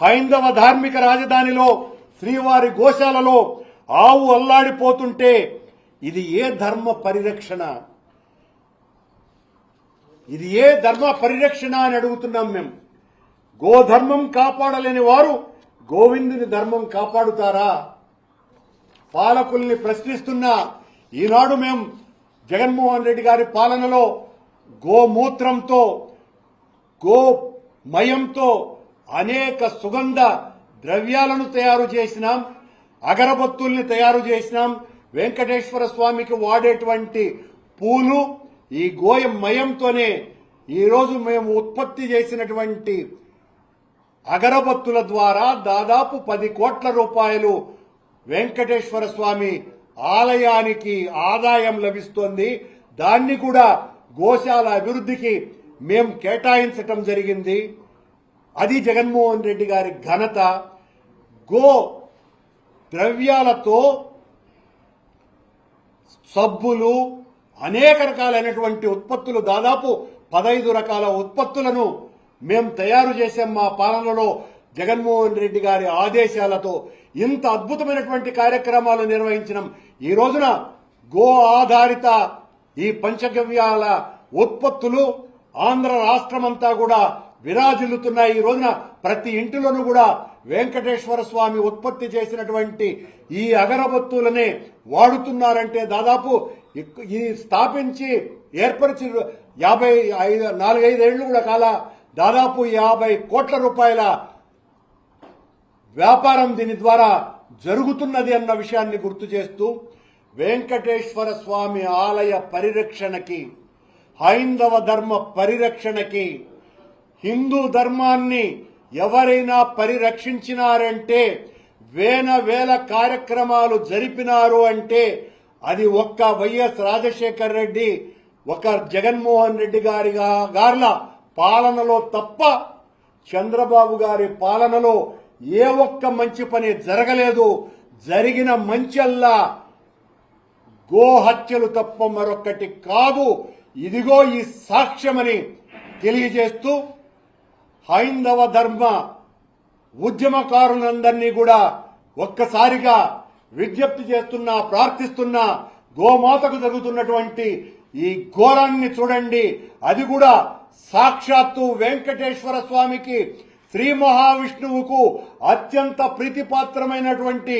హైందవ ధార్మిక రాజధానిలో శ్రీవారి గోశాలలో ఆవు అల్లాడిపోతుంటే ఇది ఏ ధర్మ పరిరక్షణ? ఇది ఏ ధర్మ పరిరక్షణ అని అడుగుతున్నాం మేము గోధర్మం కాపాడలేని వారు గోవిందుని ధర్మం కాపాడుతారా? పాలకుల్ని ప్రశ్నిస్తున్న ఈనాడు మేము జగన్మోహన్ రెడ్డి గారి పాలనలో గోమూత్రంతో గోమయంతో అనేక సుగంధ ద్రవ్యాలను తయారు చేసినాం అగరబత్తుల్ని తయారు చేసినాం వెంకటేశ్వర స్వామికి వాడేటువంటి పూలు ఈ గోయం మయంతోనే ఈరోజు మేము ఉత్పత్తి చేసినటువంటి అగరబత్తుల ద్వారా దాదాపు పది కోట్ల రూపాయలు వెంకటేశ్వర స్వామి ఆలయానికి ఆదాయం లభిస్తోంది. దాన్ని కూడా గోశాల అభివృద్ధికి మేము కేటాయించటం జరిగింది. అది జగన్మోహన్ రెడ్డి గారి ఘనత. గో ద్రవ్యాలతో సబ్బులు అనేక రకాలైనటువంటి ఉత్పత్తులు దాదాపు పదైదు రకాల ఉత్పత్తులను మేము తయారు చేసాం మా పాలనలో జగన్మోహన్ రెడ్డి గారి ఆదేశాలతో. ఇంత అద్భుతమైనటువంటి కార్యక్రమాలు నిర్వహించినాం. ఈ రోజున గో ఆధారిత ఈ పంచగవ్యాల ఉత్పత్తులు ఆంధ్ర రాష్ట్రమంతా కూడా విరాజిల్లుతున్నాయి. ఈ రోజున ప్రతి ఇంటిలోనూ కూడా వెంకటేశ్వర స్వామి ఉత్పత్తి చేసినటువంటి ఈ అగరబత్తులనే వాడుతున్నారంటే దాదాపు ఈ స్థాపించి ఏర్పరిచి యాభై ఐదు నాలుగైదేళ్ళు కూడా కాల దాదాపు యాభై కోట్ల రూపాయల వ్యాపారం దీని ద్వారా జరుగుతున్నది అన్న విషయాన్ని గుర్తు చేస్తూ వెంకటేశ్వర స్వామి ఆలయ పరిరక్షణకి హైందవ ధర్మ పరిరక్షణకి హిందూ ధర్మాన్ని ఎవరైనా పరిరక్షించినారంటే వేల వేల కార్యక్రమాలు జరిపినారు అంటే అది ఒక్క వైఎస్ రాజశేఖర్ రెడ్డి ఒక జగన్మోహన్ రెడ్డి గారి గార్ల పాలనలో తప్ప చంద్రబాబు గారి పాలనలో ఏ ఒక్క మంచి పని జరగలేదు. జరిగిన మంచల్లా గోహత్యలు తప్ప మరొక్కటి కాదు. ఇదిగో ఈ సాక్ష్యమని తెలియజేస్తూ హైందవ ధర్మ ఉద్యమకారులందరినీ కూడా ఒక్కసారిగా విజ్ఞప్తి చేస్తున్నా ప్రార్థిస్తున్నా గోమాతకు జరుగుతున్నటువంటి ఈ ఘోరాన్ని చూడండి. అది కూడా సాక్షాత్తు వెంకటేశ్వర స్వామికి శ్రీ మహావిష్ణువుకు అత్యంత ప్రీతిపాత్రమైనటువంటి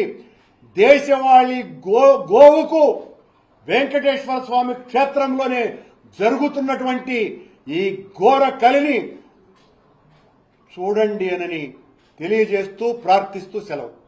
దేశవాళి గో గోవుకు వెంకటేశ్వర స్వామి క్షేత్రంలోనే జరుగుతున్నటువంటి ఈ ఘోర కలిని చూడండి అనని తెలియజేస్తూ ప్రార్థిస్తూ సెలవు.